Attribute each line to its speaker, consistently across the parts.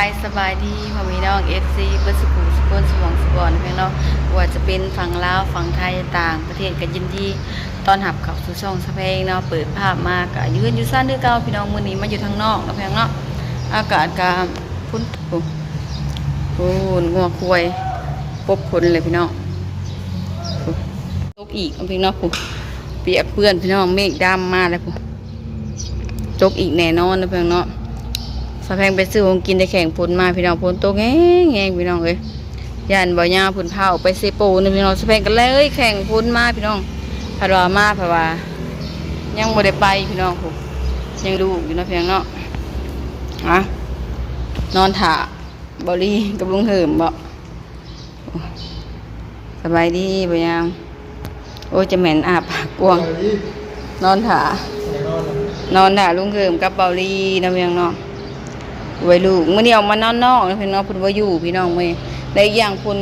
Speaker 1: ายสบายดีพ่อแม่น้อง FC เบิร์สกูสกลสมองสปอนพี่น้องว่าจะเป็นฝั่งลาวฝั่งไทยต่างประเทศกันยินดีตอนหับข้าสู่ช่องสะเพงเนาะเปิดภาพมากะยืนอยู่ซ่านด้วยเก่าพี่น้องมือนี้มาอยู่ทางนอกนาะพี่น้องเนาะอากาศกาพุ่นโอ้โหงัวควายปบคนเลยพี่น้องตกอีกเอาพี่น้องผู้เปียกเปื้อนพี่น้องเมฆดำมาแล้วผู้ตกอีกแน่นอนนะเพี่น้องเนาะ แพงไปซื้อของกินได้แข่งผลมาพี่น้องผลตกแง่แง่พี่น้องเอ้ยย่านบ่ยาผลเผาไปเซโปนี่พี่น้องสะแพงกันเลยแข่งผลมาพี่น้องพารามาเพราะว่ายังบ่ได้ไปพี่น้องผมยังดูอยู่เนาะเพียงเนาะอะนอนถ่าบอลี่กับลุงเหิมบ่สบายดีบ่ยามโอ้ยจะเหม็นอาบปากกวางนอนถ่านอนถ่าลุงเหิมกับเบาลี่เนาะเพียงเนาะ ไว้ลูกมื่อนี้ออกมานอนนอกนะพี่น้องพุ่นว่าอยู่พี่น้องเมื่อได้อีกอย่างพุ่น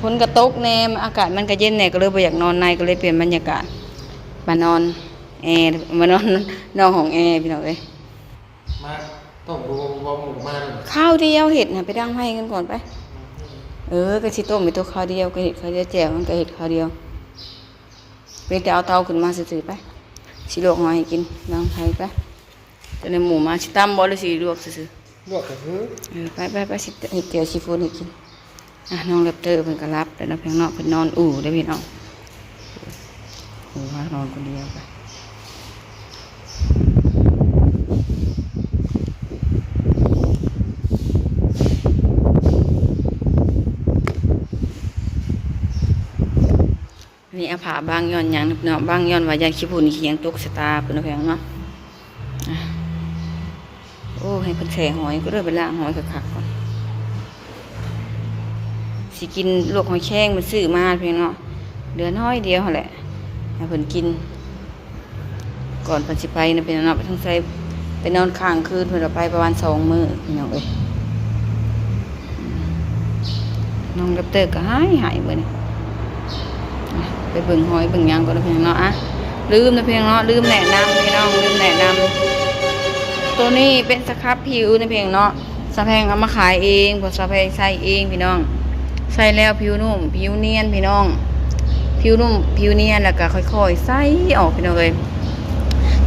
Speaker 1: พุ่นกระตกแนมอากาศมันก็เย็นแน่ก็เลยบ่อยากนอนในก็เลยเปลี่ยนบรรยากาศมานอนแอร์มานอนนอนของแอร์พี่น้องเอ้ย
Speaker 2: มาต้มรวมรวมหมูมาเลย
Speaker 1: ข้าวเดียวเห็ดนะไปดังให้กันก่อนไป เออก็สิต้มไปตัวข้าวเดียวก็เห็ดข้าวเดียวแจ่วมันก็เห็ดข้าวเดียวไปแต่เอาเตาขึ้นมาซื่อๆไปสิลวกหอยให้กินดังไผไปจะในหมูมาสิตำบ่หรือสิลวกซื่อๆ
Speaker 2: ลวกกับพื้น
Speaker 1: เอไปไปไปสิเห็ดเจียวซีฟู้ดให้กินอะน้องเลปเตอร์เพิ่นก็รับแต่น้องเพียงนอกเพิ่นนอนอู่ได้พี่น้องโอ้ว่านอนคนเดียวไปนี่อาผาบางย้อนยังเนาะบางย้อนว่ายายขี้ฝุ่นขี้ยังตกสตาเพิ่นเพียงเนาะ อ้ให้เพิ่นแช่หอยก็เริ่มไปล้างหอยคักๆก่อนสิกินลวกหอยแข้งมันซื้อมาเพียงเนาะเดือนน้อยเดียวหั่นแหละให้เพิ่นกิน ก่อนเพิ่นสิไปนะเป็นเนาะไปทั้งใส่ไปนอนค้างคืนเพิ่นเอาไปประมาณสองมื้อพี่น้องเอ้ยน้องดับเตอร์ก็หายหายมื้อนี้อะไปเบิ่งหอยเบิ่งยังก่อนนะเพียงเนาะอะลืมนะเพียงเนาะลืมแนะนำพี่น้องลืมแนะนำ ตัวนี้เป็นสครับผิวในเพียงเนาะสะแพงเอามาขายเองพอสะแพงใส่เองพี่น้อง ใส่แล้วผิวนุ่ม ผิวเนียนพี่น้อง ผิวนุ่ม ผิวเนียนแล้วก็ค่อยๆใส่ออกพี่น้องเลย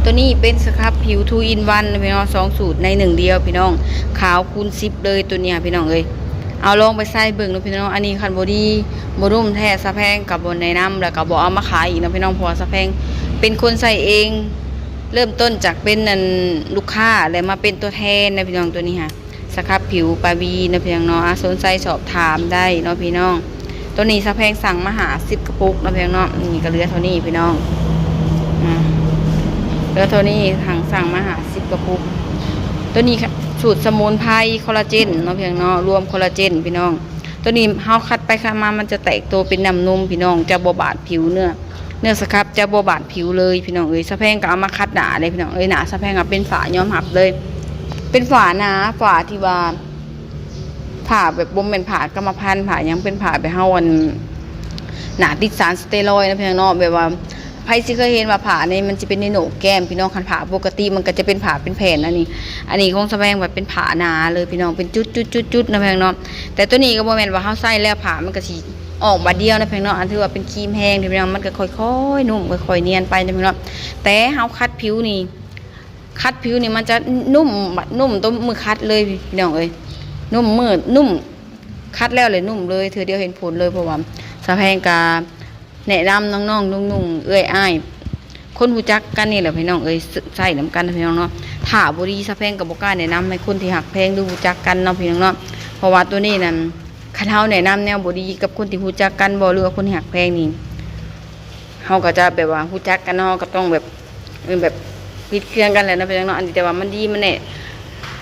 Speaker 1: ตัวนี้เป็นสครับผิวทูอินวันพี่น้องสองสูตรในหนึ่งเดียวพี่น้อง ขาวคูณสิบเลยตัวเนี้ยพี่น้องเอ้ยเอาลองไปใส่เบิ่งนะพี่น้อง อันนี้คันบอดี้บรุ่มแท้สะแพงกับบนในน้ำแล้วก็บอเอามาขายอีกนะพี่น้องเพราะวสะแพงเป็นคนใส่เอง เริ่มต้นจากเป็นนันลูกค้าแล้วมาเป็นตัวแทนนะพี่น้องตัวนี้ค่ะสครับผิวปาบีนะพี่น้องเนาะสนใจสอบถามได้เนาะพี่น้อง ตัวนี้สะแพงสั่งมาหาสิบกระปุกนะพี่น้องเนาะนี่ก็เหลือเท่านี้พี่น้องอเหลือเท่านี้ทางสั่งมาหาสิบกระปุก ตัวนี้สูตรสมุนไพรคอลลาเจนเนาะพี่น้องเนาะรวมคอลลาเจนพี่น้อง ตัวนี้เฮาคัดไปคัดมามันจะแตกตัวเป็นน้ำนมพี่น้องจะบบาดผิวเนื้อ เนื้อสครับจะบวบาดผิวเลยพี่น้องเอ้ยสะแพงก็เอามาคัดหนาเลยพี่น้องเอ้ยหนาสะแพงก็เป็นฝาย้อมหับเลย เป็นฝาหนาฝาที่ว่าผ่าแบบบ่มเป็นผ่ากรรมพันธุ์ผ่ายังเป็นผ่าไปเฮาอันหนาติดสารสเตียรอยนะพี่น้องแบบว่าไผสิเคยเห็นว่าผ่านี่มันจะเป็นในโหนกแก้มพี่น้องคันผ่าปกติมันก็จะเป็นผ่าเป็นแผ่นอันนี้ อันนี้ของสะแพงแบบเป็นผ่าหนาเลยพี่น้องเป็นจุดจุดจุดจุดนะพี่น้องแต่ตัวนี้ก็บ่แม่นว่าเฮาใส่แล้วผ่ามันก็สิ ออกมาเดียวนะเพียงเนาะอันที่ว่าเป็นครีมแห้งที่พี่น้องมันก็ค่อยๆนุ่มค่อยๆเนียนไปนะพี่น้องแต่เฮาคัดผิวนี่คัดผิวนี่มันจะนุ่มนุ่มตัวมือคัดเลยพี่น้องเอ้ยนุ่มมืดนุ่มคัดแล้วเลยนุ่มเลยเธอเดียวเห็นผลเลยเพราะว่าสะแพงกาแนะนำน้องๆนุ่งๆเอ้ยอ้ายคนหูจักกันนี่แหละพี่น้องเอ้ยใส่น้ำกันพี่น้องเนาะถ้าบรีสะแพงกับบกล้าแนะนำให้คนที่หักแพงดูหูจักกันเนาะพี่น้องเนาะเพราะว่าตัวนี้นั่น คันเฮาแนะนำแนวบ่ดีกับคนที่ฮู้จักกันบ่หรือว่าคนหักแพงนี่เฮาก็จะแบบว่าฮู้จักกันเนาก็ต้องแบบเแบบปิดเครื่องกันแหละนะพี่น้องเนาะอันนี้แต่ว่ามันดีมันแน่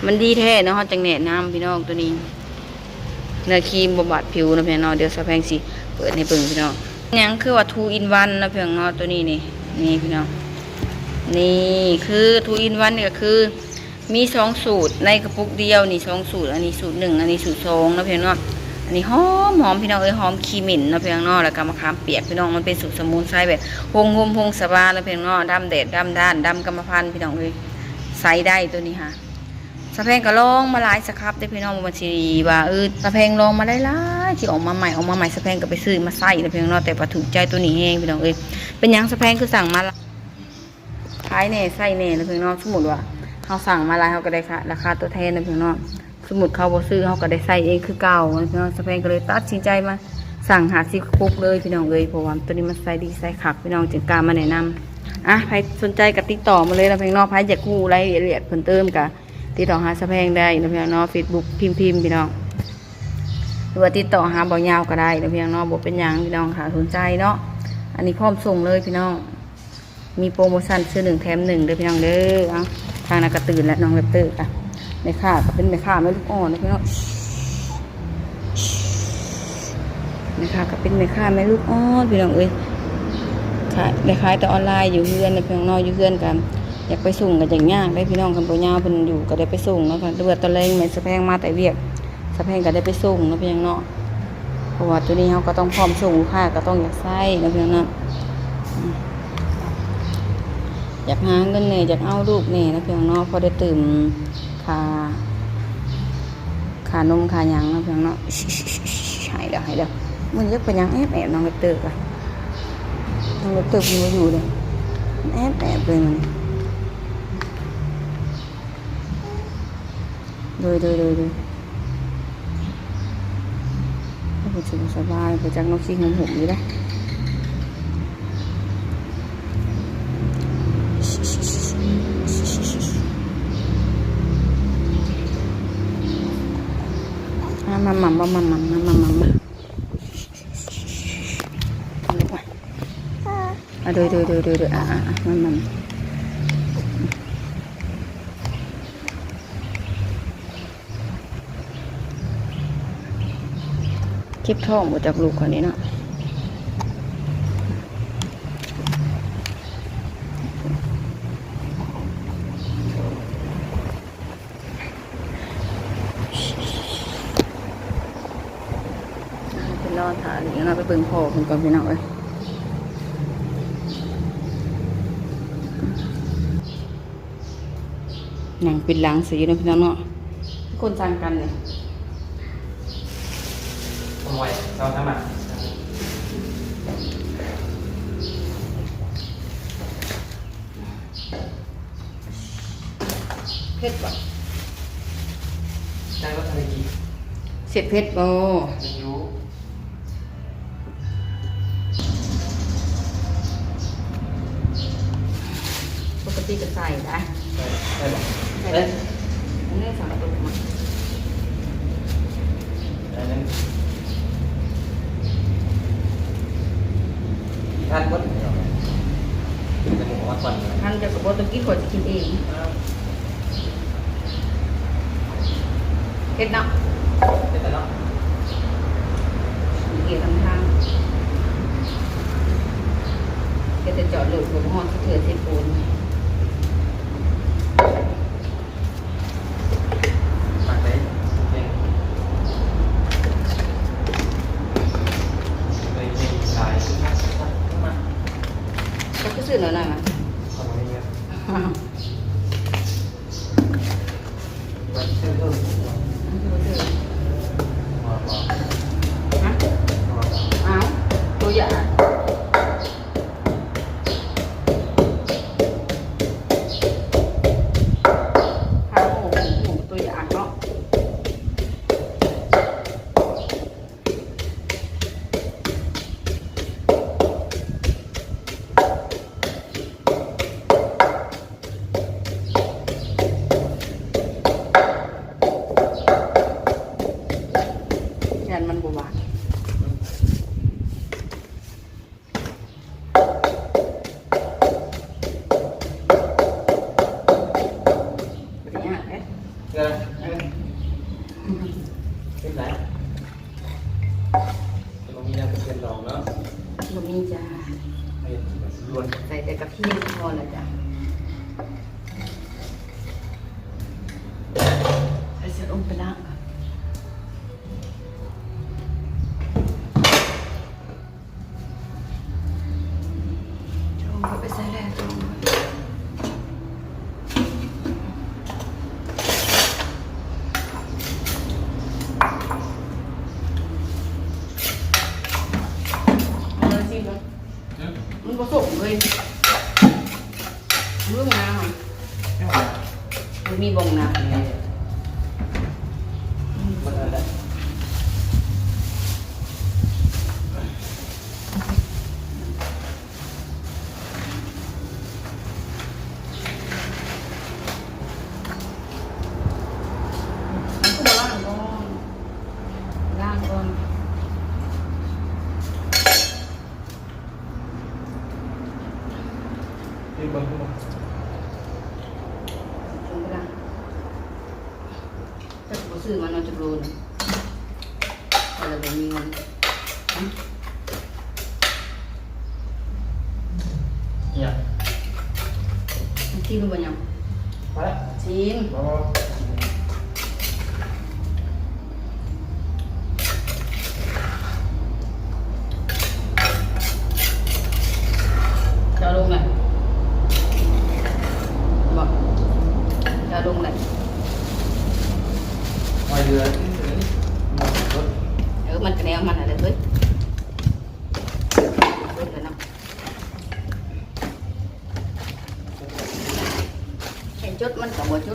Speaker 1: มันดีแท้เนาะเฮาจังแนะนำพี่น้องตัวนี้เนื้อครีมบำบัดผิวนะพี่น้องเดี๋ยวสะแพงสิเปิดให้เบิ่งพี่น้องยังคือว่า2 in 1นวันนะพี่น้องเนาะตัวนี้นี่นี่พี่น้องนี่คือ2 in 1นี่ก็คือมีสองสูตรในกระปุกเดียวนี่สองสูตร อันนี้สูตรหนึ่งอันนี้สูตรสองนะพี่น้องเนาะ อันนี้หอมหอมพี่น้องเอ้ยหอมขี้เหม็นนะพี่น้องเนาะแล้วก็มะขามเปียกพี่น้องมันเป็นสูตรสมุนไพรแบบฮงฮมฮงสบานะพี่น้องเนาะดำแดดดำด้านดำกรรมพันธุ์พี่น้องเอ้ยใส่ได้ตัวนี้ค่ะสะแพงก็ลองมาหลายสครับได้พี่น้องบ่สิว่าเออสะแพงลองมาได้หลายที่ออกมาใหม่ออกมาใหม่สะแพงก็ไปซื้อมาใส่เด้อพี่น้องนาะแต่ว่าถูกใจตัวนี้แฮงพี่น้องเอ้ยเป็นยังสะแพงคือสั่งมาละขายแน่ใส่แน่เด้อพี่น้องสมมุติว่าเฮาสั่งมาหลายเฮาก็ได้ค่ะราคาตัวแทนเด้อพี่น้อง สมมุติเขาบ่ซื้อเฮาก็ได้ใส่เองคือเก่าพี่น้องสะแพงก็เลยตัดสินใจมาสั่งหาซิคุกเลยพี่น้องเอ้ยเพราะว่าตัวนี้มันใส่ดีใส่คักพี่น้องจึงกล้ามาแนะนำอะใครสนใจก็ติดต่อมาเลยนะเพี่น้องใครอยากรู้รายละเอียดเพิ่มเติมก็ติดต่อหาสะแพงได้นะเพี่น้องนาะเฟซบุ๊กพิมพ์พิมพ์พี่น้องหรือว่าติดต่อหาเบายาวก็ได้นะเพี่น้องนาะบ่เป็นยังพี่น้องค่ะสนใจเนาะอันนี้พร้อมส่งเลยพี่น้อง มีโปรโมชั่นซื้อหนึ่งแถมหนึ่งเด้อพี่น้องเด้อทางนักกระตื่นและน้องเวบเตอร์ค่ะ แม่ค้าก็เป็นแม่ค้าไม่ลูกอ่อนนะพี่น้องแม่ค้าก็เป็นแม่ค้าไม่ลูกอ่อนพี่น้องเอ้ยขายได้ขายแต่ออนไลน์อยู่เพื่อนนะพี่น้องนาะอยู่เพื่อนกัน อยากไปส่งกันอย่างยากได้พี่น้องคันโบยาเพิ่นอยู่ก็ได้ไปส่งเนาะค่ะเดือดตะแรงแม่สะแพงมาแต่เวียกสะแพงก็ได้ไปส่งเนาะพี่น้องเนาะเพราะว่าตัวนี้เฮาก็ต้องพร้อมส่งลูกค้าก็ต้องอยากใช้เนาะพี่น้องเนาะอยากหาเงินแหน่อยากเอาลูกแหน่นะพี่น้องเนาะพอได้ตื่ม ค่าค่านมค่าหยังเนาะพี่น้องเนาะหายแล้วหายแล้วมันยักไปยังแอบแอบน้องเวกเตอร์ก่ะน้องเวกเตอร์เพิ่นอยู่เลยแอบแอบเลยมันเลยเลยเลยเลยผมสุขสบายไปจากนกขี้หงหงอยู่ได้ มามามามามามามามามาอะดี๋ยวเดี๋ยวเดี๋ยวเดี๋ยวอะอะมามามาเก็บท้องหมดจากลูกคนนี้เนาะเป็นรอดถ่าย อย่างเราไปเบิ่งพ่อคนก่อนพี่น้องเอ้ยหนังเป็นหลังสีเนาะพี่น้องเนาะคนสั่งกันเนี่ย
Speaker 2: ขโมยเราทำอะ
Speaker 1: เพชรบ่
Speaker 2: ใช่ว่าทำไมกี่
Speaker 1: เสร็จเพชรบ่
Speaker 2: อายุ
Speaker 1: ปกติก็ใส่ได้
Speaker 2: ได้บอก
Speaker 1: ใส่
Speaker 2: เอ้
Speaker 1: ได้
Speaker 2: ย
Speaker 1: อันนี้สามตัวมา
Speaker 2: อันนั้นท่านก็ถึงแล้วจะหมูว่าก่อนเลย
Speaker 1: ท่านจะกระโบตะกี้ขอจะกินเองเพชรเนาะ
Speaker 2: เป็นแต่เนาะ
Speaker 1: เกี่ยวทำทางก็จะจอดหลุดหัวห้องที่เถื่อนเทปูน
Speaker 2: kong.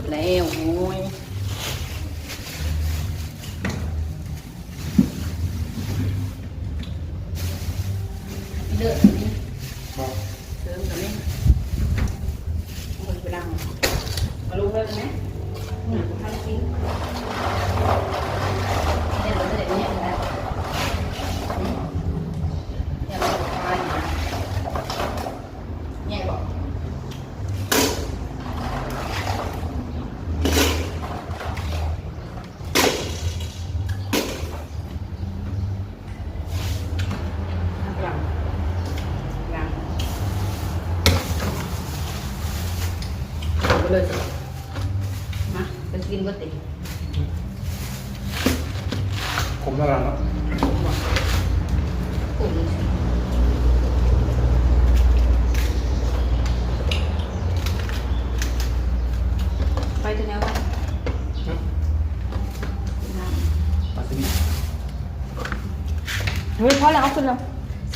Speaker 2: ดแล้ว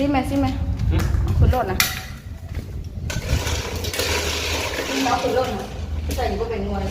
Speaker 2: ม
Speaker 1: ไหมซิม
Speaker 2: ไหม
Speaker 1: คุณโลดนะ
Speaker 2: ซิ
Speaker 1: มแล้วคุณโลดนะใส่ยู่ก็เป็นงวย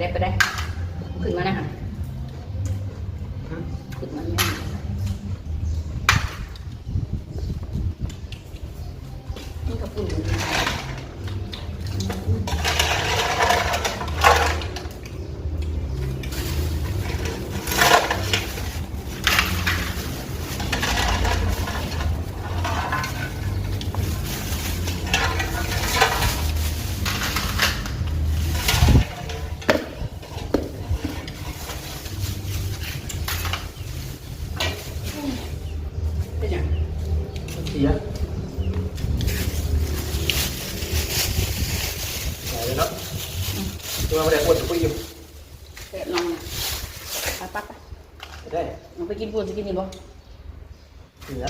Speaker 2: ได้
Speaker 1: ไปได้ขึ้น
Speaker 2: มานะคะ
Speaker 1: มาไม่ได้พูดจะพูดอยู่เดี๋
Speaker 2: ย
Speaker 1: วลองนะไปปั๊บไป
Speaker 2: ได้
Speaker 1: ลองไปกินปูนจะกินนี่บ่
Speaker 2: เหนือ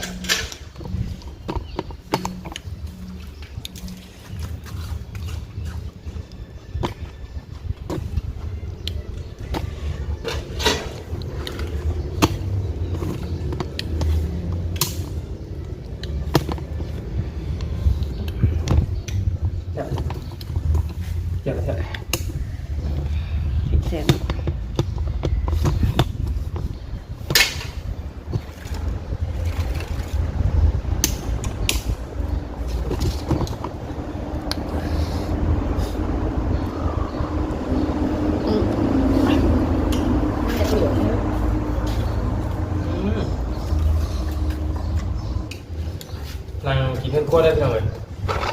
Speaker 2: กินเพื่อนขั้วได้เพียงเลย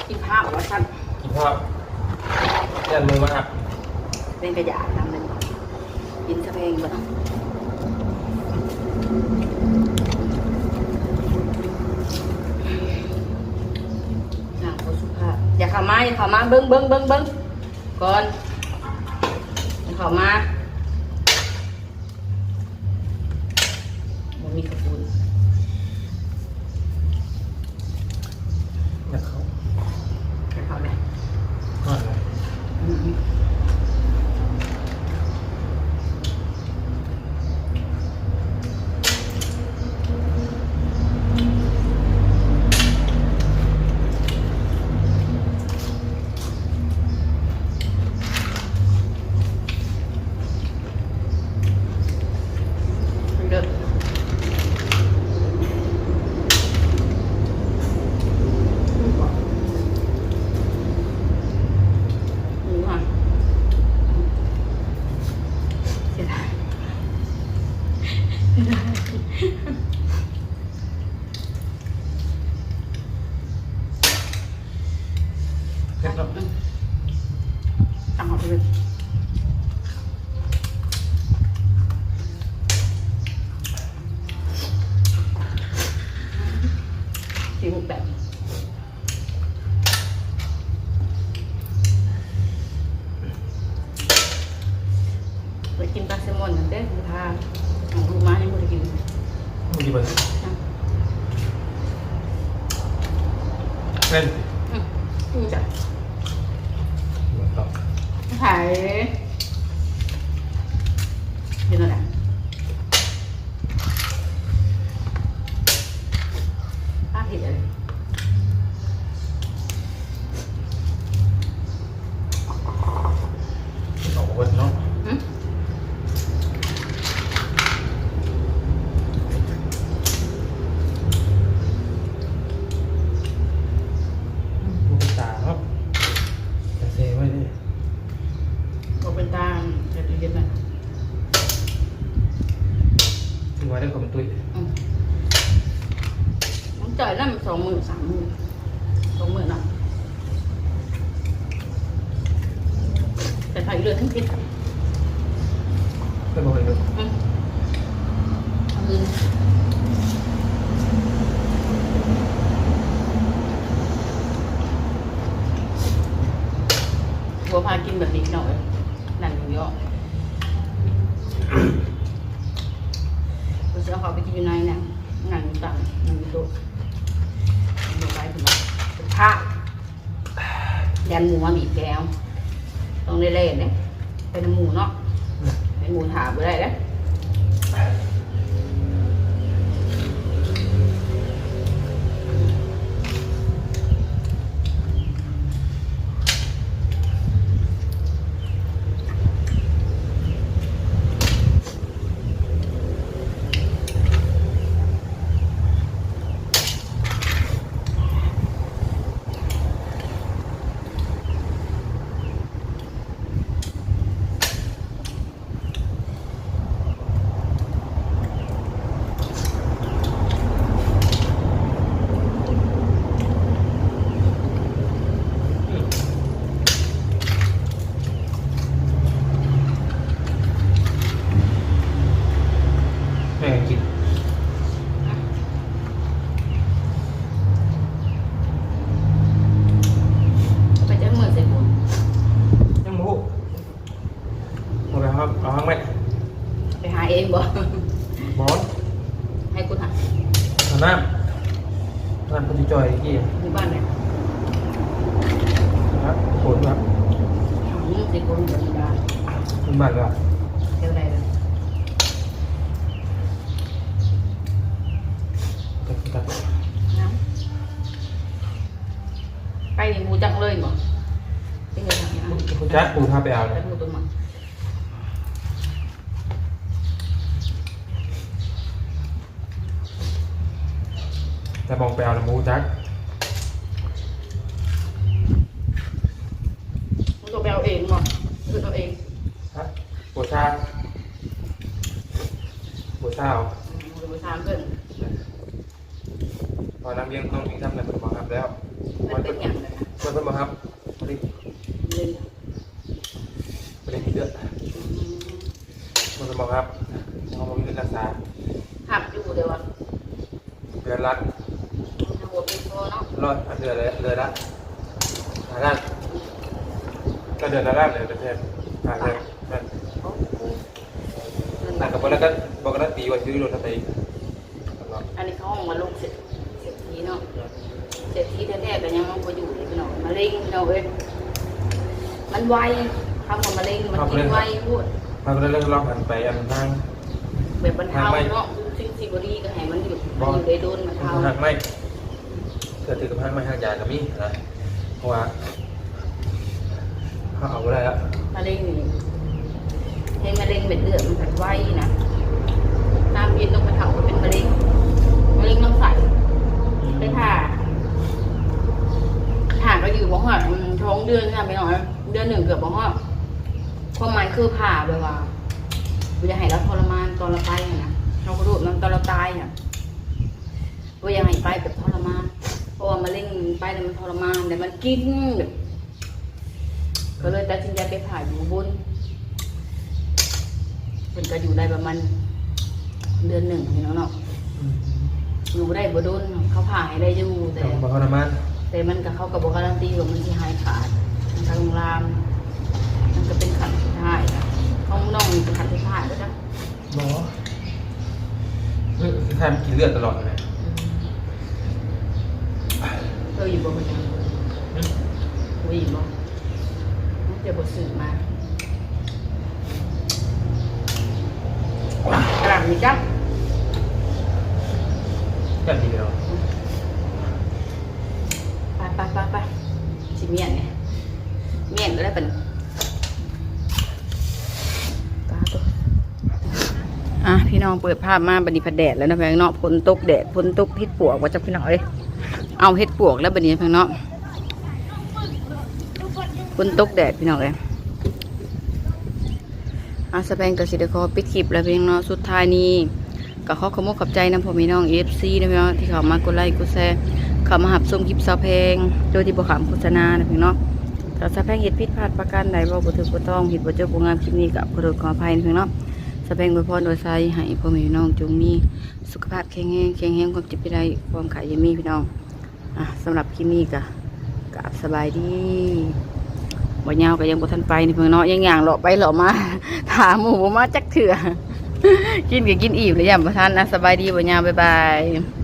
Speaker 1: กินข้าวว่าสั้น
Speaker 2: กินข้าวยันมือมาหัก
Speaker 1: เป็นกระยาทำเลยกินสะเพงบ่ต้องนางโคสุภาพอย่าเข้ามาอย่าเข้ามาเบิ้งเบิ้งเบิ้งเบิ้งก่อนอย่าเข้ามาบ่มีกระปุน
Speaker 2: อยากเข้า
Speaker 1: อย่าเข้าเลย
Speaker 2: ก่อนเลย
Speaker 1: อืมเด้อหมูอะเสียดาย
Speaker 2: เผ็ดเนาะ
Speaker 1: ตั้งเอาไปเลยสี่หกแบบ ไปกินปลาแซลมอนนั่นเด้อพาของลูกม้ายังไม่ได้กิน
Speaker 2: มึงดีเบิร์
Speaker 1: นะ
Speaker 2: เป็น
Speaker 1: อืมอืมจ้ะ
Speaker 2: ต่อ
Speaker 1: ถ่ายเดี๋ยวนั่นแหละป้าผิดอะไร
Speaker 2: สองคนเนาะ
Speaker 1: อืม
Speaker 2: ลูกตาเนาะจะเซไว้ดิ
Speaker 1: บอกเป็นตามเดี๋ยวเย็นๆนะ
Speaker 2: ถือไว้ได้กับมันตุ้ย
Speaker 1: อืมน้องจ่ายนั่นมันสองหมื่นสามหมื่นสองหมื่นอะแต่ถ่ายเรือทั้งพิษ
Speaker 2: ไม่บอกเลยเนาะ
Speaker 1: อืมเอาเงิน บัวพากินแบบนี้หน่อยนั่นอยู่อเราจะเอาเขาไปกินอยู่ในนะนั่งต่างนั่งโต๊ะลงไปถึงเป็นผ้ายันหมูมาบีบแก้วต้องได้เล่นเนี่ยเป็นหมูเนาะเป็นหมูถามไปได้เลย
Speaker 2: แม่งกิน
Speaker 1: ไปเจอเหมือนเสร็จบุญ
Speaker 2: ยังมูหมดแล้วครับเอาข้างไหม
Speaker 1: ไปหาเองบ่
Speaker 2: บอส
Speaker 1: ให้กูหา
Speaker 2: เอาน้ำน้ำคุณจอยกี่
Speaker 1: อยู่ บ้านไหน
Speaker 2: นะครับโขนครับ
Speaker 1: อืมเสร็จบุญอยู่บ้าน
Speaker 2: คุณบ้านแล้ว
Speaker 1: เท่าไรเลย
Speaker 2: ตัดตัด
Speaker 1: น้ำไปนี่หมูจังเลยบ่เป็นไงทางนี้นะ
Speaker 2: คุณจัดปูพาไปเอา
Speaker 1: ไป
Speaker 2: เลย
Speaker 1: ดูตัวมัน
Speaker 2: แต่มองไปเอาละหมูจัด
Speaker 1: มึงก็ไปเอาเองบ่คือเอาเอง
Speaker 2: ฮะปูชาปูชาเอา
Speaker 1: มึงก็ไปถามเพื่อน
Speaker 2: เอาอน้ำเลี้ยงต้องมีทำอะไรเป็นบังคับแล้ว
Speaker 1: มันเป็นอย่างไร
Speaker 2: มันเป็นบังคับไม่ได้
Speaker 1: เลย
Speaker 2: ไม่ได้มีเลือดมันเป็นบังคับเขาบอกมีรักษา
Speaker 1: หักอยู่เดี๋ยวว่า
Speaker 2: เดือนละ
Speaker 1: ทำบทเป็นพอเนาะ
Speaker 2: ร้อยเดือนเลยเดือนละหาล้านก็เดือนละล้านเลยประเทศหาเงินนั่น
Speaker 1: เงิน
Speaker 2: หนักกับบอกแล้วก็บอกกันตีว่า ซื้อรถทำไม
Speaker 1: อันนี้เขาห้องมาลูกเสร็จเสร็จทีเนาะเสร็จทีแท้ๆก็ยังมันก็อยู่เลยพี่น้องมะเร็งพี่น้องเอ้ยมันไวคำว่ามะเร็งมันกินไวพูด
Speaker 2: มาก็เลยเลิกล็อกหันไปอันทาง
Speaker 1: แบบบรรเทาเนาะซึ่งซีบอดีก็ให้มันหยุดมันอยู่ได้โดนบรรเทา
Speaker 2: หักไม่เกิดถือกับหักไม่หักยากับมีนะเพราะว่าเขาเอาไปได้แล้ว
Speaker 1: มะเร็งนี่ให้มะเร็งเม็ดเลือดมันผัดไวนะ น้ำเย็นต้องบรรเทาเป็นมะเร็งมะเร็งต้องใส่ไปผ่าผ่าก็อยู่บ่ฮอดอืมท้องเดือนใช่ไหน้อยเดือนหนึ่งเกือบบ่ฮอดความหมายคือผ่าแบบว่าบ่อยากให้เราทรมานตอนเราไปนะเราก็รู้มันตอนเราตายอะบ่อยากให้ไปแบบทรมานเพราะว่ามะเร็งไปแล้วมันทรมานแต่มันกินแบบก็เลยตัดสินใจไปผ่าอยู่บนเป็นก็อยู่ได้ประมาณ เดือนหนึ่งนี่เนาะเนาะอยู่ได้บ่โดนเขาผ่าให้ได้อยู่แต่
Speaker 2: แต่มาเขาน้ำมัน
Speaker 1: แต่มันกับเขากับบอกการันตีว่ามันที่หายขาดมันทางโรงแรมมันก็เป็นขันสุดท้ายอะห้องน้องเป็นขันสุดท้ายแล้วจ้ะ
Speaker 2: หมอเฮ้ยใครมันกินเลือดตลอดเลย
Speaker 1: เธออยู่บ่มันยังเธออยู่บ่มันจะบทสื่อมา กระดาษมีจ้ะ
Speaker 2: แค่ทีเดียว
Speaker 1: ไปไปไปไปชิเมียนเนี่ยเมียนก็ได้เป็นตาตัวอะพี่น้องเปิดภาพมาบันนี้พัดแดดแล้วนะแพงเนาะฝนตกแดดฝนตกเฮ็ดปวกว่าจะพี่น้องเอ้ยเอาเฮ็ดปวกแล้วบันนี้แพงเนาะฝนตกแดดพี่น้องเอ้ย อาสแปงกับสิเดคอปิดคลิปแล้วพี่น้องเนาะสุดท้ายนี้ก็ขอขอบคุณขอบใจนะพ่อพี่น้องเอฟซีนะพี่น้องที่เขามากดไลค์กดแชร์เขามาหับชมคลิปสาวแพงโดยที่บ่ขามโฆษณานะพี่เนาะถ้าสาวแพงเห็ดผิดพลาดประการใดบ่บ่ถูกบ่ต้องเห็ดบ่เจอบ่งามคลิปนี้ก็ขอโทษขออภัยนะพี่เนาะสาวแพงอวยพรโดยใส่ให้พ่อแม่น้องจงมีสุขภาพแข็งแรงแข็งแรงความจ็บบ่ได้ความขายยมีพี่น้องอะสำหรับคลิปนี้ก็กราบสบายดี บ่ยาวก็ยังบ่ทันไปนี่พี่เนาะยังย่างเลาะไปเลาะมาถามหมูบ่มาจักเถื่อกินก็กินอิ่มเลยย่ำบ่ทันนะสบายดีบ่ยาวบ๊ายบาย